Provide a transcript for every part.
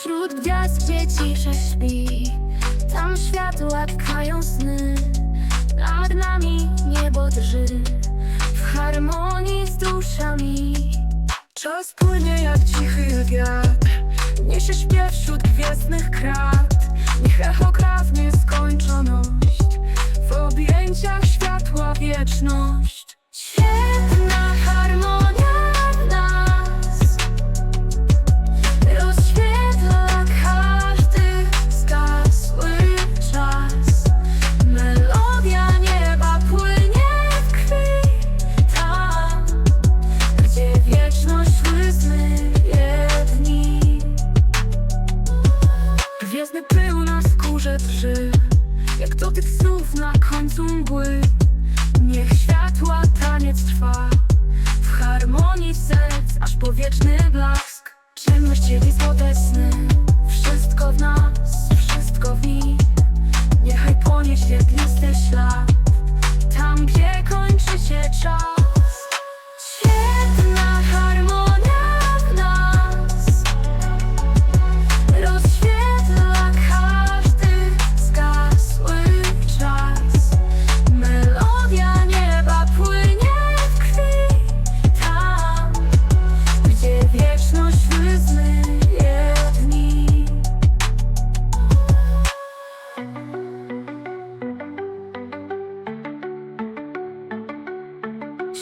Wśród gwiazd, gdzie cisza śpi. Tam światła tkają sny. Nad nami niebo drży. W harmonii z duszami. Czas płynie jak cichy wiatr. Niesie śpiew wśród gwiezdnych krat. Niech echo krawnie skończoność. W objęciach światła wieczność mgły. Niech światła taniec trwa. W harmonii serc, aż po wieczny blask. Ciemność ciebie złote sny Wszystko w nas, wszystko w nich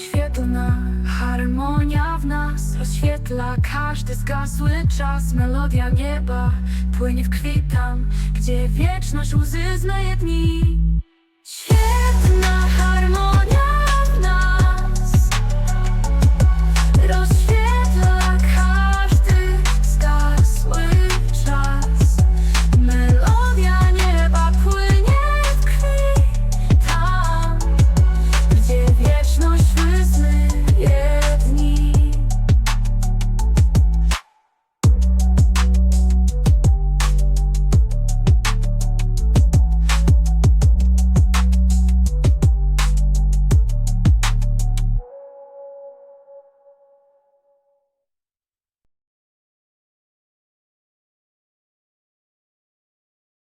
Świetlna harmonia w nas Rozświetla. Każdy zgasły czas Melodia nieba płynie w krwi tam Gdzie wieczność łzy zmyje dni